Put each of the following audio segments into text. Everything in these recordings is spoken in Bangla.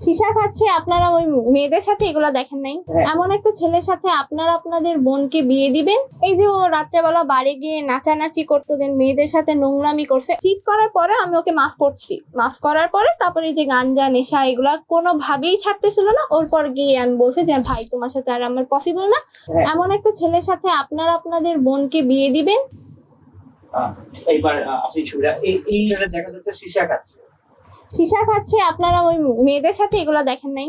সীসা খাচ্ছে আপনারা ওই মেয়েদের সাথে এগুলো দেখেন নাই? হ্যাঁ। এমন একটা ছেলের সাথে আপনারা আপনাদের বোনকে বিয়ে দিবেন? এই যে ও রাত্রেবেলা বাড়ি গিয়ে নাচানাচি করতো দেন মেয়েদের সাথে নোংরামি করছে। ঠিক করার পরে আমি ওকে মাফ করছি। মাফ করার পরে তারপরে এই যে গাঞ্জা নেশা এগুলা কোনোভাবেই ছাড়তেছিল না। ওর পর গিয়ে আমি বলছি যে ভাই তোমার সাথে আর আমার পসিবল না। হ্যাঁ। এমন একটা ছেলের সাথে আপনারা আপনাদের বোনকে বিয়ে দিবেন? এইবার আপনি ছবিটা এই এই দেখা যাচ্ছে সীসা খাচ্ছে। সীসা খাচ্ছে আপনারা ওই মেয়েদের সাথে এগুলো দেখেন নাই?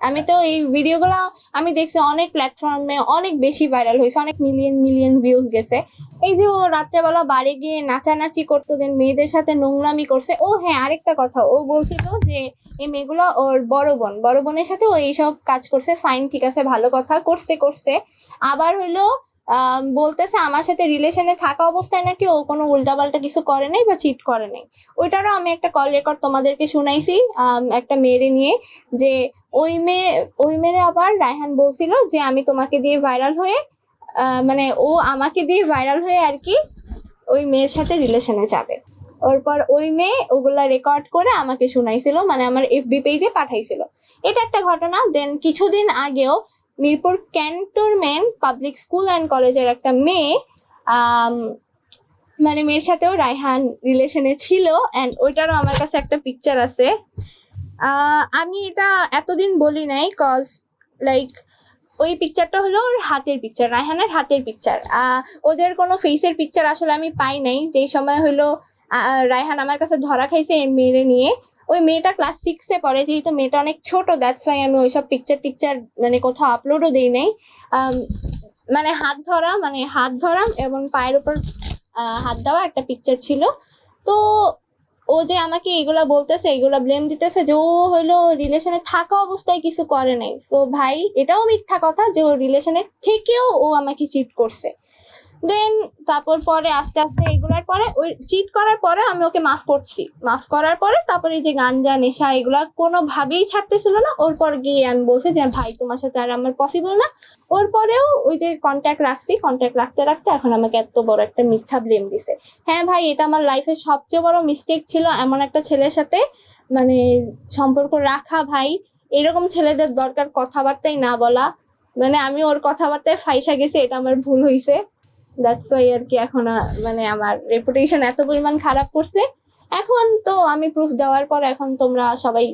আমি তো এই ভিডিওগুলো আমি দেখছি অনেক প্ল্যাটফর্মে অনেক বেশি ভাইরাল হয়েছে অনেক মিলিয়ন মিলিয়ন ভিউজ গেছে। এই যে ও রাত্রেবেলা বাড়ি গিয়ে নাচানাচি করতো দেন মেয়েদের সাথে নোংরামি করছে। ও হ্যাঁ আরেকটা কথা ও বলছিল যে এই মেয়েগুলো ওর বড় বোন বড় বোনের সাথে ও এইসব কাজ করছে ফাইন ঠিক আছে ভালো কথা করছে করছে। আবার আম, বলতেছে আমার সাথে রিলেশনে থাকা অবস্থায় নাকি ও কোনো উল্টাপাল্টা কিছু করে নাই বা চিট করে নাই। ওইটারও আমি একটা কল রেকর্ড তোমাদেরকে শুনাইছি একটা মেয়েরে নিয়ে যে ওই মেয়ে, ওই মেয়েরে আবার রায়হান বলছিল যে আমি তোমাকে দিয়ে ভাইরাল হয়ে মানে ও আমাকে দিয়ে ভাইরাল হয়ে আর কি ওই মেয়ের সাথে রিলেশনে যাবে। ওরপর ওই মেয়ে ওগুলা রেকর্ড করে আমাকে শুনাইছিল মানে আমার এফবি পেজে পাঠাইছিল। এটা একটা ঘটনা দেন কিছুদিন আগেও Mirpur cantonment public school and কলেজের একটা মেয়ে মানে মেয়ের সাথেও রায়হান রিলেশনে ছিল অ্যান্ড ওইটারও আমার কাছে একটা পিকচার আছে। আমি এটা এতদিন বলি নাই কজ লাইক ওই পিকচারটা হলো ওর হাতের পিকচার রায়হানের হাতের পিকচার ওদের কোনো ফেসের পিকচার আসলে আমি পাই নাই। যেই সময় হলো রায়হান আমার কাছে ধরা খাইছে মেয়েরে নিয়ে। ওই মেয়েটা ক্লাস সিক্সে পড়ে, যেহেতু মেয়েটা অনেক ছোট দ্যাটস ওয়াই আমি ওইসব পিকচার টিকচার মানে কোথাও আপলোডও দিই নাই। মানে হাত ধরা মানে হাত ধরা এবং পায়ের উপর হাত দেওয়া একটা পিকচার ছিল। তো ও যে আমাকে এগুলা বলতেছে, এগুলা ব্লেম দিতেছে যে ও হইল রিলেশনে থাকা অবস্থায় কিছু করে নাই। তো ভাই, এটাও মিথ্যা কথা যে ও রিলেশনে থেকেও ও আমাকে চিট করছে। দেন তারপর পরে আস্তে আস্তে এগুলার পরে ওই চিট করার পরে আমি ওকে মাফ করছি। মাফ করার পরে তারপরে যে গাঞ্জা, নেশা এগুলা কোনোভাবেই ছাড়তেছিল না। ওর পর গিয়ে আমি বলছি যে, ভাই, তোমার সাথে আর আমার পসিবল না। ওর পরেও ওই যে কন্ট্যাক্ট রাখছি। কন্ট্যাক্ট রাখতে রাখতে এখন আমাকে এত বড় একটা মিথ্যা ব্লেম দিছে। হ্যাঁ ভাই, এটা আমার লাইফের সবচেয়ে বড় মিস্টেক ছিল এমন একটা ছেলের সাথে মানে সম্পর্ক রাখা, ভাই। এরকম ছেলেদের দরকার কথাবার্তাই না বলা। মানে আমি ওর কথাবার্তায় ফাইসা গেছি, এটা আমার ভুল হয়েছে দ্যাটস ওয়াই আর কি এখন মানে আমার রেপুটেশন এত পরিমাণ খারাপ করছে। এখন তো আমি প্রুফ দেওয়ার পর এখন তোমরা সবাই